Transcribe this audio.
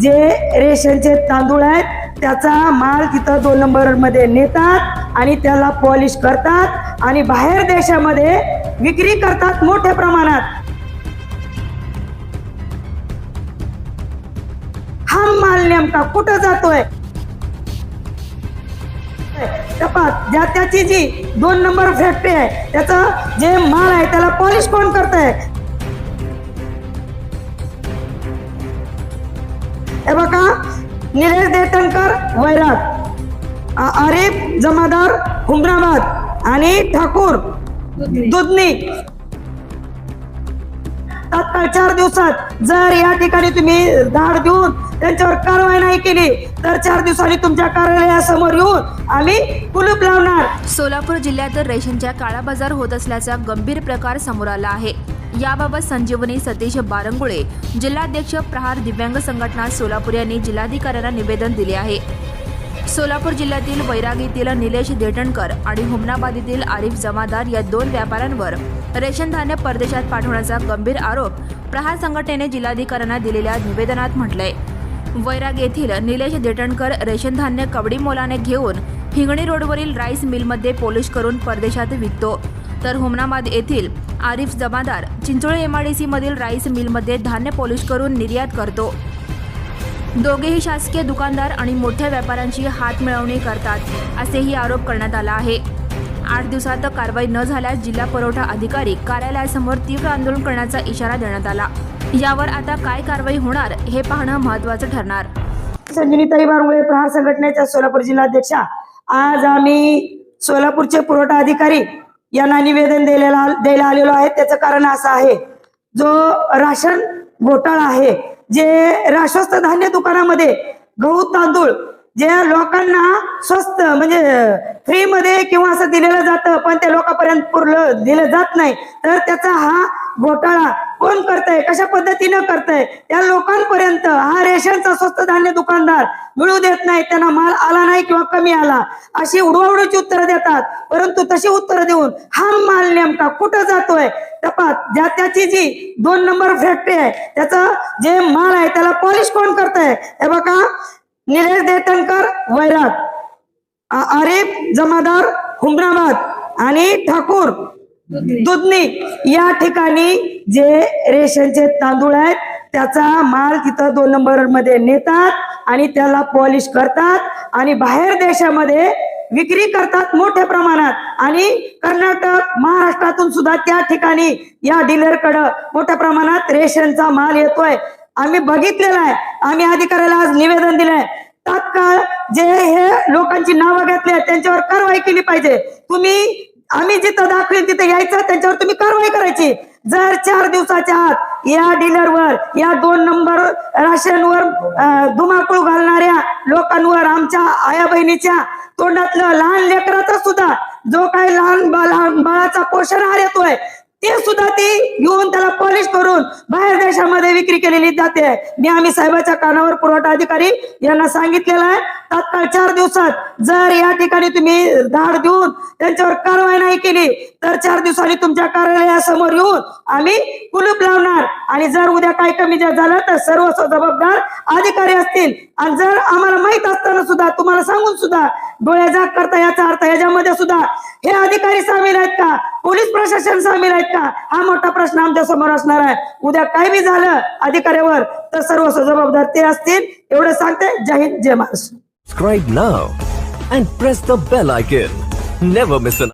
जे रेशनचे तांदूळ आहेत त्याचा माल तिथं दोन नंबरमध्ये नेतात आणि त्याला पॉलिश करतात आणि बाहेर देशामध्ये विक्री करतात मोठ्या प्रमाणात. हा माल नेमका कुठं जातोय? ज्या त्याची जी दोन नंबर फॅक्टरी आहे त्याचं जे माल आहे त्याला पॉलिश कोण करतंय? हे बघा निलेश देटणकर वैराग आ- आरिफ जमादार हुमराबाद आणि ठाकूर दुधनी. तात्काळ चार दिवसात जर या ठिकाणी तुम्ही धाड देऊन त्यांच्यावर कारवाई नाही केली तर चार दिवसांनी तुमच्या कार्यालयासमोर येऊन आम्ही कुलूप लावणार. सोलापूर जिल्ह्यात रेशनच्या काळाबाजार होत असल्याचा गंभीर प्रकार समोर आला आहे. याबाबत संजीवनी सतीश बारंगुळे जिल्हाध्यक्ष प्रहार दिव्यांग संघटना सोलापूर यांनी जिल्हाधिकाऱ्यांना निवेदन दिले आहे. सोलापूर जिल्ह्यातील वैराग येथील निलेश देटणकर आणि हुमनाबाद येथील आरिफ जमादार या दोन व्यापाऱ्यांवर रेशन धान्य परदेशात पाठवण्याचा गंभीर आरोप प्रहार संघटनेने जिल्हाधिकाऱ्यांना दिलेल्या निवेदनात म्हटलंय. वैराग येथील निलेश देटणकर रेशन धान्य कवडी मोलाने घेऊन हिंगणी रोडवरील राईस मिलमध्ये पोलिश करून परदेशात विकतो. तर हुमनाबाद येथील आरिफ जमादार चिंचोळी एमआयडीसी मधील राईस मिलमध्ये धान्य पॉलिश करून निर्यात करतो. दोघेही शासकीय दुकानदार आणि मोठ्या व्यापाऱ्यांची हात मिळवणी करतात असेही आरोप करण्यात आला आहे. आठ दिवसात कारवाई न झाल्यास जिल्हा पुरवठा अधिकारी कार्यालयासमोर तीव्र आंदोलन करण्याचा इशारा देण्यात आला. यावर आता काय कारवाई होणार हे पाहणं महत्त्वाचं ठरणार. संजनीताई बारमुळे प्रहार संघटनेच्या सोलापूर जिल्हाध्यक्षा. आज आम्ही सोलापूरचे पुरवठा अधिकारी यांना निवेदन द्यायला द्यायला आलेलो आहे. त्याचं कारण असं आहे जो राशन घोटाळा आहे जे स्वस्त धान्य दुकानामध्ये गहू तांदूळ जे लोकांना स्वस्त म्हणजे फ्रीमध्ये किंवा असं दिलेलं जातं पण ते लोकांपर्यंत पुरलं दिलं जात नाही तर त्याचा हा घोटाळा कोण करतंय? कशा पद्धतीनं करतंय? त्या लोकांपर्यंत हा रेशनचा स्वस्त धान्य दुकानदार मिळू देत नाही त्यांना माल आला नाही किंवा कमी आला अशी उडवाउडीची उत्तरं देतात. परंतु तशी उत्तरं देऊन हा माल नेमका कुठं जातोय? तपास. ज्या त्याची जी दोन नंबर फॅक्टरी आहे त्याचं जे माल आहे त्याला पॉलिश कोण करतंय? हे बघा निलेश देतनकर वैराग आ- आरिफ जमादार हुमराबाद आणि ठाकूर. दुधनी. या ठिकाणी जे रेशनचे तांदूळ आहेत त्याचा माल तिथं दोन नंबरमध्ये नेतात आणि त्याला पॉलिश करतात आणि बाहेर देशामध्ये विक्री करतात मोठ्या प्रमाणात. आणि कर्नाटक महाराष्ट्रातून सुद्धा त्या ठिकाणी या डीलरकडं मोठ्या प्रमाणात रेशनचा माल येतोय. आम्ही बघितलेला आहे. आम्ही अधिकाऱ्याला आज निवेदन दिलंय. तात्काळ जे हे लोकांची नावं घेतली आहेत, त्यांच्यावर कारवाई केली पाहिजे. तुम्ही आम्ही जिथं दाखवेल तिथं यायचं त्यांच्यावर तुम्ही कारवाई करायची. जर चार दिवसाच्या आत या डीलरवर या दोन नंबर राशनवर धुमाकूळ घालणाऱ्या लोकांवर आमच्या आया बहिणीच्या तोंडातलं लहान लेकराचा सुद्धा जो काही लहान बाळाचा लहान बाळाचा येतोय ते सुद्धा ती घेऊन त्याला पॉलिश करून बाहेर देशामध्ये विक्री केलेली जाते. मी आम्ही साहेबाच्या कानावर पुरवठा अधिकारी यांना सांगितलेलं आहे. तात्काळ चार दिवसात जर या ठिकाणी तुम्ही धाड देऊन त्यांच्यावर कारवाई नाही केली तर चार दिवसांनी तुमच्या कार्यालयासमोर येऊन आम्ही कुलूप लावणार. आणि जर उद्या काही कमी झालं तर सर्व जबाबदार अधिकारी असतील. आणि जर आम्हाला माहीत असताना सुद्धा तुम्हाला सांगून सुद्धा डोळ्या जाग करता याचा अर्थ याच्यामध्ये सुद्धा हे अधिकारी सामील आहेत का? पोलीस प्रशासन सामील आहेत का? हा मोठा प्रश्न आमच्यासमोर असणार आहे. उद्या काय बी झालं अधिकाऱ्यावर तर सर्व जबाबदार ते असतील. एवढं सांगते. जय हिंद जय Maharashtra. Subscribe now and press the bell icon. Never miss an